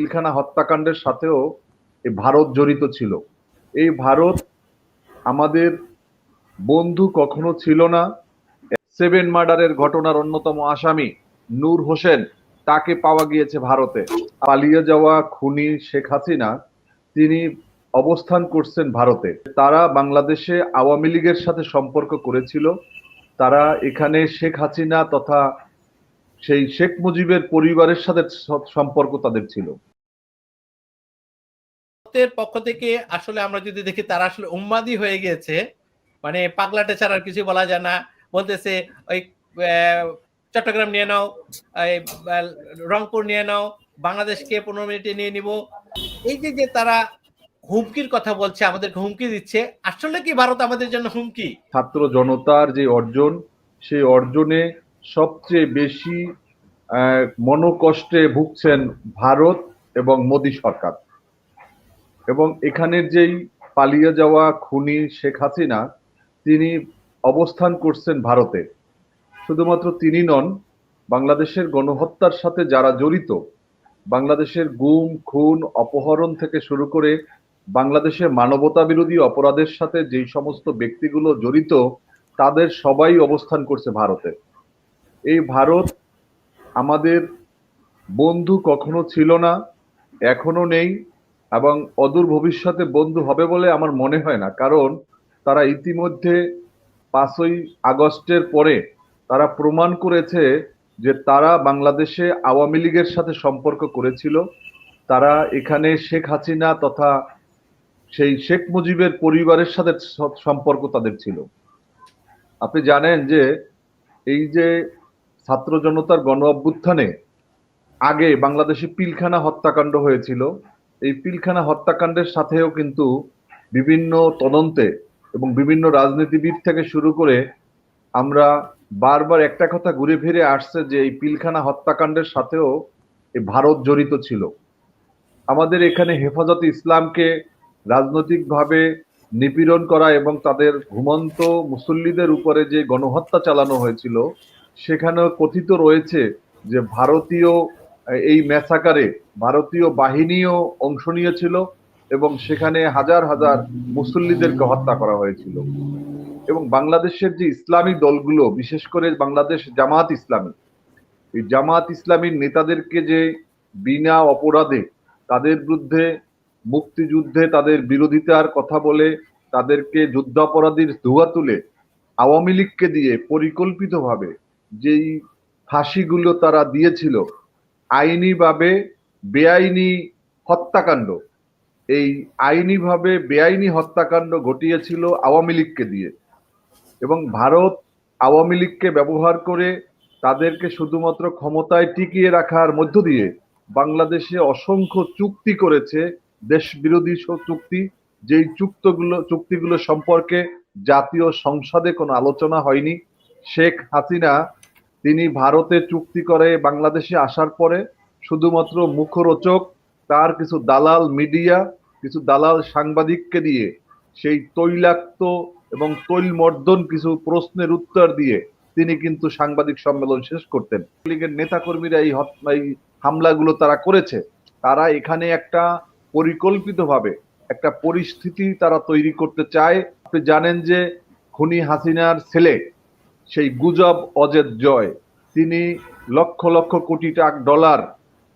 পিলখানা হত্যাকাণ্ডের সাথেও এই ভারত জড়িত ছিল। এই ভারত আমাদের বন্ধু কখনো ছিল না। সেভেন মার্ডারের ঘটনার অন্যতম আসামি নূর হোসেন, তাকে পাওয়া গিয়েছে ভারতে। পালিয়ে যাওয়া খুনি শেখ হাসিনা, তিনি অবস্থান করছেন ভারতে। তারা বাংলাদেশে আওয়ামী লীগের সাথে সম্পর্ক করেছিল। তারা এখানে শেখ হাসিনা তথা সেই শেখ মুজিবের পরিবারের সাথে সম্পর্ক তাদের ছিল। ভারতের পক্ষ থেকে আসলে আমরা যদি দেখি তারা আসলে উম্মাদি হয়ে গিয়েছে মানে পাগলাটে ছাড়া আর কিছু বলা যায় না। বলতেছে, ওই চট্টগ্রাম নিয়ে নাও রংপুর নিয়ে নাও, বাংলাদেশকে পনেরো মিনিটে নিয়ে নিব। এই যে যে তারা হুমকির কথা বলছে, আমাদেরকে হুমকি দিচ্ছে, আসলে কি ভারত আমাদের জন্য হুমকি? ছাত্র জনতার যে অর্জন, সেই অর্জনে সবচেয়ে বেশি মনোকষ্টে ভুগছেন ভারত এবং মোদী সরকার। এবং এখানের যেই পালিয়ে যাওয়া খুনি শেখ হাসিনা, তিনি অবস্থান করছেন ভারতে। শুধুমাত্র তিনি নন, বাংলাদেশের গণহত্যার সাথে যারা জড়িত, বাংলাদেশের গুম, খুন, অপহরণ থেকে শুরু করে বাংলাদেশে মানবতা বিরোধী অপরাধের সাথে যেই সমস্ত ব্যক্তিগুলো জড়িত, তাদের সবাই অবস্থান করছে ভারতে। এই ভারত আমাদের বন্ধু কখনো ছিল না, এখনও নেই। এবং অদূর ভবিষ্যতে বন্ধু হবে বলে আমার মনে হয় না। কারণ তারা ইতিমধ্যে পাঁচই আগস্টের পরে তারা প্রমাণ করেছে যে তারা বাংলাদেশে আওয়ামী লীগের সাথে সম্পর্ক করেছিল। তারা এখানে শেখ হাসিনা তথা সেই শেখ মুজিবের পরিবারের সাথে সম্পর্ক তাদের ছিল। আপনি জানেন যে এই যে ছাত্র জনতার গণ অভ্যুত্থানে আগে বাংলাদেশে পিলখানা হত্যাকাণ্ড হয়েছিল। এই পিলখানা হত্যাকাণ্ডের সাথেও কিন্তু বিভিন্ন তদন্তে এবং বিভিন্ন রাজনীতিবিদ থেকে শুরু করে আমরা বারবার একটা কথা ঘুরে ফিরে আসছে যে এই পিলখানা হত্যাকাণ্ডের সাথেও ভারত জড়িত ছিল। আমাদের এখানে হেফাজতে ইসলামকে রাজনৈতিকভাবে নিপীড়ন করা এবং তাদের ঘুমন্ত মুসল্লিদের উপরে যে গণহত্যা চালানো হয়েছিল, সেখানেও কথিত রয়েছে যে ভারতীয় এই ম্যাসাকারে ভারতীয় বাহিনীও অংশ নিয়েছিল এবং সেখানে হাজার হাজার মুসল্লিদেরকে হত্যা করা হয়েছিল। এবং বাংলাদেশের যে ইসলামী দলগুলো, বিশেষ করে বাংলাদেশ জামাত ইসলামী, এই জামাত ইসলামীর নেতাদেরকে যে বিনা অপরাধে তাদের বিরুদ্ধে, মুক্তিযুদ্ধে তাদের বিরোধিতার কথা বলে তাদেরকে যুদ্ধাপরাধীর ধোয়া তুলে আওয়ামী লীগকে দিয়ে পরিকল্পিতভাবে যেই ফাঁসিগুলো তারা দিয়েছিল আইনিভাবে বেআইনি হত্যাকাণ্ড। এই আইনিভাবে বেআইনি হত্যাকাণ্ড ঘটিয়েছিল আওয়ামী লীগকে দিয়ে। এবং ভারত আওয়ামী লীগকে ব্যবহার করে তাদেরকে শুধুমাত্র ক্ষমতায় টিকিয়ে রাখার মধ্য দিয়ে বাংলাদেশে অসংখ্য চুক্তি করেছে দেশ বিরোধী চুক্তি, যেই চুক্তগুলো, চুক্তিগুলো সম্পর্কে জাতীয় সংসদে কোনো আলোচনা হয়নি। শেখ হাসিনা তিনি ভারতে চুক্তি করে বাংলাদেশে আসার পরে শুধুমাত্র মুখরোচক, তার কিছু দালাল মিডিয়া, কিছু দালাল সাংবাদিককে দিয়ে সেই তৈলাক্ত এবং তৈলমর্দন কিছু প্রশ্নের উত্তর দিয়ে তিনি কিন্তু সাংবাদিক সম্মেলন শেষ করতেন। লীগের নেতাকর্মীরা এই এই হামলাগুলো তারা করেছে। তারা এখানে একটা পরিকল্পিতভাবে একটা পরিস্থিতি তারা তৈরি করতে চায়। আপনি জানেন যে খুনি হাসিনার ছেলে সেই গুজব অজেদ জয়। তিনি লক্ষ লক্ষ কোটি টাকা ডলার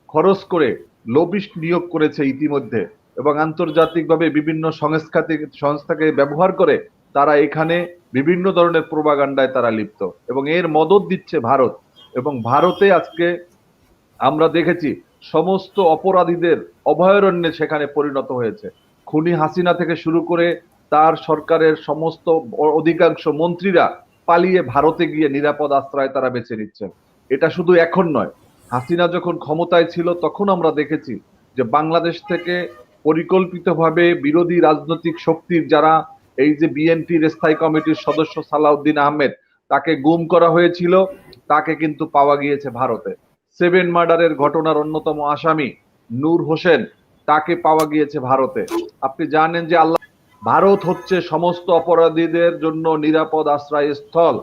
খরচ করে লবিস্ট নিয়োগ করেছে ইতিমধ্যে এবং আন্তর্জাতিকভাবে বিভিন্ন সংস্থাতে সংস্থাকে ব্যবহার করে তারা এখানে বিভিন্ন ধরনের প্রোপাগান্ডায় তারা লিপ্ত এবং এর মদত দিচ্ছে ভারত এবং ভারতে আজকে আমরা দেখেছি সমস্ত অপরাধীদের অভয়ারণ্যে সেখানে পরিণত হয়েছে। খুনি হাসিনা থেকে শুরু করে তার সরকারের সমস্ত অধিকাংশ মন্ত্রীরা পালিয়ে ভারতে গিয়ে নিরাপদ আশ্রয় তারা বেছে নিচ্ছেন। এটা শুধু এখন নয়। হাসিনা যখন ক্ষমতায় ছিল, তখন আমরা দেখেছি যে বাংলাদেশ থেকে পরিকল্পিতভাবে বিরোধী রাজনৈতিক শক্তির যারা, এই যে বিএনপির স্থায়ী কমিটির সদস্য সালাউদ্দিন আহমেদ, তাকে গুম করা হয়েছিল, তাকে কিন্তু পাওয়া গিয়েছে ভারতে। সেভেন মার্ডারের ঘটনার অন্যতম আসামি নূর হোসেন, তাকে পাওয়া গিয়েছে ভারতে। আপনি জানেন যে আল্লাহ ভারত হচ্ছে সমস্ত অপরাধীদের জন্য নিরাপদ আশ্রয়স্থল।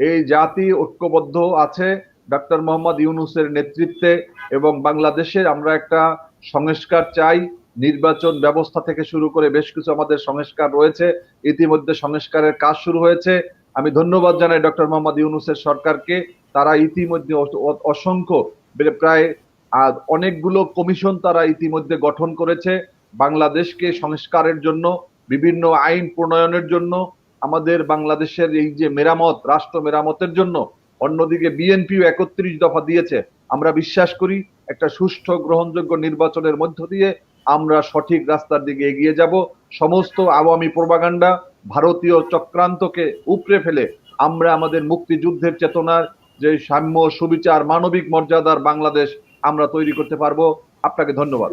এই জাতি ঐক্যবদ্ধ আছে ডক্টর মোহাম্মদ ইউনুসের নেতৃত্বে এবং বাংলাদেশের আমরা একটা সংস্কার চাই। নির্বাচন ব্যবস্থা থেকে শুরু করে বেশ কিছু আমাদের সংস্কার রয়েছে। ইতিমধ্যে সংস্কারের কাজ শুরু হয়েছে। আমি ধন্যবাদ জানাই ডক্টর মোহাম্মদ ইউনুসের সরকারকে। তারা ইতিমধ্যে অস- অসংখ্য প্রায় অনেকগুলো কমিশন তারা ইতিমধ্যে গঠন করেছে। বাংলাদেশকে সংস্কারের জন্য বিভিন্ন আইন প্রণয়নের জন্য আমাদের বাংলাদেশের এই যে মেরামত, রাষ্ট্র মেরামতের জন্য অন্যদিকে বিএনপিও একত্রিশ দফা দিয়েছে। আমরা বিশ্বাস করি একটা সুষ্ঠু গ্রহণযোগ্য নির্বাচনের মধ্য দিয়ে আমরা সঠিক রাস্তার দিকে এগিয়ে যাব। সমস্ত আওয়ামী প্রবাগান্ডা ভারতীয় চক্রান্তকে উপড়ে ফেলে আমরা আমাদের মুক্তিযুদ্ধের চেতনার যে সাম্য, সুবিচার, মানবিক মর্যাদার বাংলাদেশ আমরা তৈরি করতে পারব। আপনাকে ধন্যবাদ।